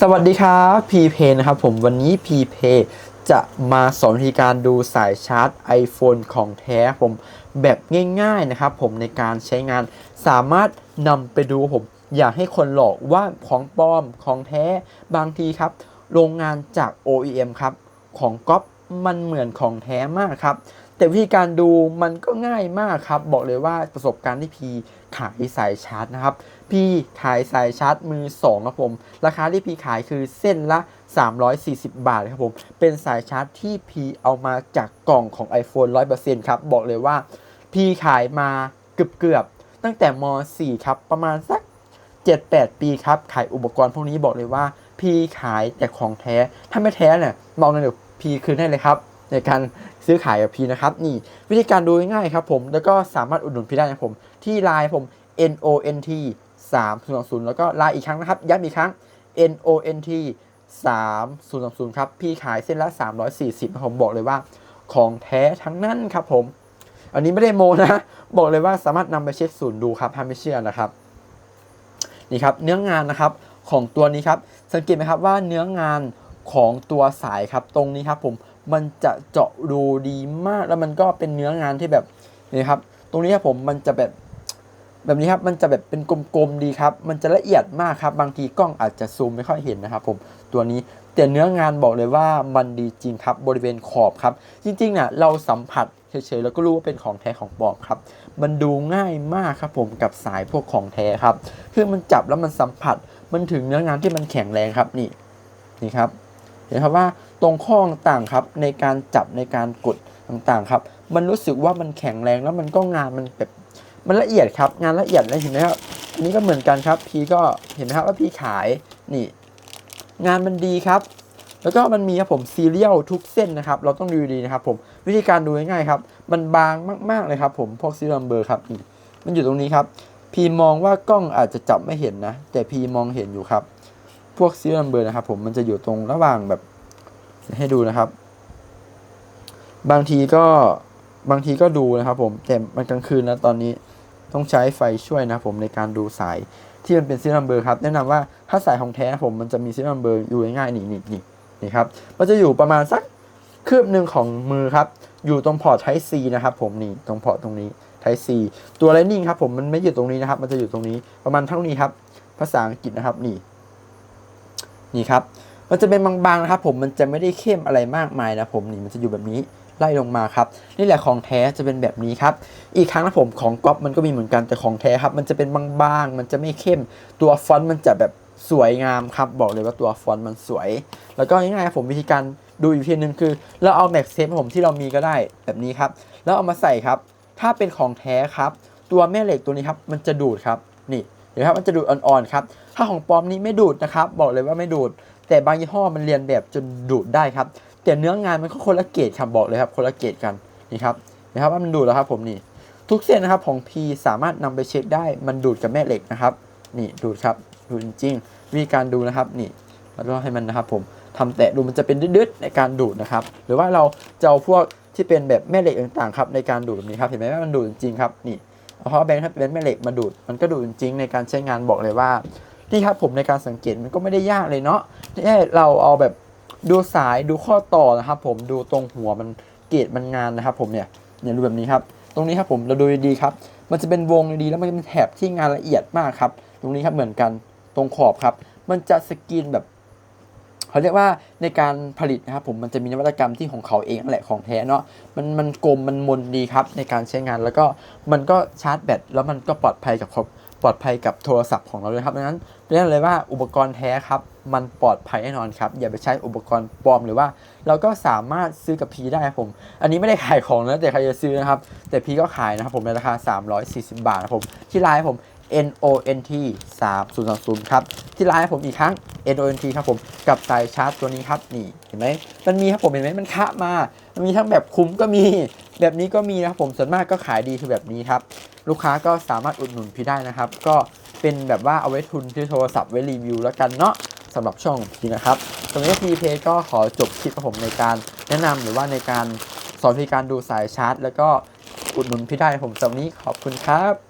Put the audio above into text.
สวัสดีครับพีเพนะครับผมวันนี้พีเพจะมาสอนวิธีการดูสายชาร์จ iPhone ของแท้ผมแบบง่ายๆนะครับผมในการใช้งานสามารถนำไปดูผม อยากให้คนหลอกว่าของปลอมของแท้บางทีครับ โรงงานจาก OEM ครับ ของก๊อปมันเหมือนของแท้มากครับ แต่วิธีการดูมันก็ง่ายมากครับ บอกเลยว่าประสบการณ์ที่พีขายสายชาร์จนะครับ พี่ขายสายชาร์จมือ2ครับผม ราคาที่พีขายคือเส้นละ 340 บาทครับผม เป็นสายชาร์จที่พีเอามาจากกล่องของ iPhone 100%ครับ บอกเลยว่าพีขายมาเกือบๆตั้งแต่ม .4 ครับ ประมาณสัก 7-8 ปีครับ ขายอุปกรณ์พวกนี้บอกเลยว่าพีขายแต่ของแท้ ถ้าไม่แท้เนี่ยมองกันเดี๋ยวพีคืนให้เลยครับ ในการซื้อขายกับพี่นะครับนี่วิธีการดูง่ายครับผมแล้วก็สามารถอุดหนุนพี่ได้นะผมที่ไลน์ผม N O N T 3 0 2 0 แล้วก็ไลน์อีกครั้งนะครับ ย้ำอีกครั้ง N O N T 3 0 2 0 ครับ พี่ขายเส้นละ 340ครับผมบอกเลยว่าของแท้ทั้งนั้นครับผม อันนี้ไม่ได้โมนะ บอกเลยว่าสามารถนำไปเช็คศูนย์ดูครับถ้าไม่เชื่อนะครับ นี่ครับเนื้องานนะครับของตัวนี้ครับ สังเกตไหมครับว่าเนื้องานของตัวสายครับตรงนี้ครับผม มันจะเจาะรูดีมากแล้วมันก็เป็นเนื้องานที่แบบนี่ครับ ตรงนี้ครับผมมันจะแบบแบบนี้ครับมันจะแบบเป็นกลมๆดีครับ มันจะละเอียดมากครับ บางทีกล้องอาจจะซูมไม่ค่อยเห็นนะครับผมตัวนี้แต่เนื้องานบอกเลยว่ามันดีจริงครับบริเวณขอบครับ จริงๆเนี่ยเราสัมผัสเฉยๆแล้วก็รู้ว่าเป็นของแท้ของปลอมครับ มันดูง่ายมากครับผมกับสายพวกของแท้ครับคือมันจับแล้วมันสัมผัสมันถึงเนื้องานที่มันแข็งแรงครับนี่นี่ครับ เห็นครับว่าตรงข้อต่างครับในการจับในการกดต่างๆครับ มันรู้สึกว่ามันแข็งแรงแล้วมันก็งานมันแบบมันละเอียดครับ งานละเอียดเลยเห็นไหมครับอันนี้ก็เหมือนกันครับ พีก็เห็นไหมครับว่าพีขายนี่ งานมันดีครับ แล้วก็มันมีครับผมซีเรียลทุกเส้นนะครับ เราต้องดูดีนะครับ ผมวิธีการดูง่ายๆครับ มันบางมากๆเลยครับ ผมพวกซีเรียลเบอร์ครับมันอยู่ตรงนี้ครับ พีมองว่ากล้องอาจจะจับไม่เห็นนะ แต่พีมองเห็นอยู่ครับ พวกซีเรียลเบอร์นะครับผมมันจะอยู่ตรงระหว่างแบบให้ดูนะครับ บางทีก็บางทีก็ดูนะครับผมแต่มันกลางคืนแล้วตอนนี้ต้องใช้ไฟช่วยนะครับผมในการดูสายที่มันเป็นซีรียลเบอร์ครับแนะนำว่าถ้าสายของแท้ผมมันจะมีซีรียลเบอร์อยู่ง่ายๆนี่นี่นี่นี่ครับมันจะอยู่ประมาณสักคืบหนึ่งของมือครับ อยู่ตรงพอร์ต Type C นะครับ ผมนี่ตรงพอร์ตตรงนี้ Type C ตัว Lightning ครับผมมันไม่อยู่ตรงนี้นะครับ มันจะอยู่ตรงนี้ประมาณเท่านี้ครับ ภาษาอังกฤษนะครับนี่ นี่ครับมันจะเป็นบางๆนะครับ ผมมันจะไม่ได้เข้มอะไรมากมายนะผมนี่มันจะอยู่แบบนี้ไล่ลงมาครับนี่แหละของแท้จะเป็นแบบนี้ครับ อีกครั้งนะผมของก๊อปมันก็มีเหมือนกันแต่ของแท้ครับ มันจะเป็นบางๆมันจะไม่เข้ม ตัวฟอนต์มันจะแบบสวยงามครับ บอกเลยว่าตัวฟอนต์มันสวย แล้วก็ง่ายๆผมวิธีการดูอีกทีนึงคือ เราเอาแม็กเซฟผมที่เรามีก็ได้แบบนี้ครับ แล้วเอามาใส่ครับ ถ้าเป็นของแท้ครับ ตัวแม่เหล็กตัวนี้ครับ มันจะดูดครับ นี่ เห็นไหมครับมันจะดูดอ่อนๆครับ ถ้าของปลอมนี้ไม่ดูดนะครับ บอกเลยว่าไม่ดูด แต่บางยี่ห้อมันเรียนแบบจนดูดได้ครับ แต่เนื้องานมันก็คนละเกรดครับบอกเลยครับ คนละเกรดกันนี่ครับนะครับว่ามันดูดแล้วครับผมนี่ทุกเส้นนะครับของ P สามารถนำไปเช็คได้มันดูดกับแม่เหล็กนะครับ นี่ดูดครับดูดจริงๆวิธีการดูนะครับนี่แล้วให้มันนะครับผมทำแตะดูมันจะเป็นดืดๆในการดูดนะครับ หรือว่าเราจะเอาพวกที่เป็นแบบแม่เหล็กต่างๆครับในการดูดแบบนี้ครับเห็นไหมว่ามันดูดจริงครับนี่ เพราะแบงค์ถ้าเป็นแม่เหล็กมาดูด มันก็ดูดจริงในการใช้งานบอกเลยว่านี่ครับผมในการสังเกตมันก็ไม่ได้ยากเลยเนาะแค่เราเอาแบบดูสายดูข้อต่อนะครับผมดูตรงหัวมันเกรดมันงานนะครับผมเนี่ยเนี่ยดูแบบนี้ครับ ตรงนี้ครับผมเราดูดีครับ มันจะเป็นวงดีแล้วมันเป็นแถบที่งานละเอียดมากครับ ตรงนี้ครับเหมือนกันตรงขอบครับ มันจะสกรีนแบบ เขาเรียกว่าในการผลิตนะครับผมมันจะมีนวัตกรรมที่ของเขาเองแหละของแท้เนาะมันมันกลมมันมนดีครับในการใช้งานแล้วก็มันก็ชาร์จแบตแล้วมันก็ปลอดภัยกับครบปลอดภัยกับโทรศัพท์ของเราด้วยครับดังนั้นเรียกเลยว่าอุปกรณ์แท้ครับมันปลอดภัยแน่นอนครับ อย่าไปใช้อุปกรณ์ปลอมหรือว่า เราก็สามารถซื้อกับพีได้ครับผม อันนี้ไม่ได้ขายของนะแต่ใครจะซื้อนะครับ แต่พีก็ขายนะครับผมในราคา 340 บาทนะครับผมที่ไลน์ผม N O N T 3 0 2 0ครับ ที่ไลน์ผมอีกครั้ง N O N T ครับผม กับสายชาร์จตัวนี้ครับ นี่เห็นไหม มันมีครับผมเห็นไหมมันคะมา มันมีทั้งแบบคุ้มก็มี แบบนี้ก็มีนะครับผม ส่วนมากก็ขายดีคือแบบนี้ครับ ลูกค้าก็สามารถอุดหนุนพี่ได้นะครับ ก็เป็นแบบว่าเอาไว้ทุนที่โทรศัพท์ไว้รีวิวแล้วกันเนาะสำหรับช่องพี่นะครับตรงนี้พีเพก็ขอจบคลิปของผมในการแนะนำหรือว่าในการสอนวิธีการดูสายชาร์จ แล้วก็อุดหนุนพี่ได้ผมสำหรับนี้ขอบคุณครับ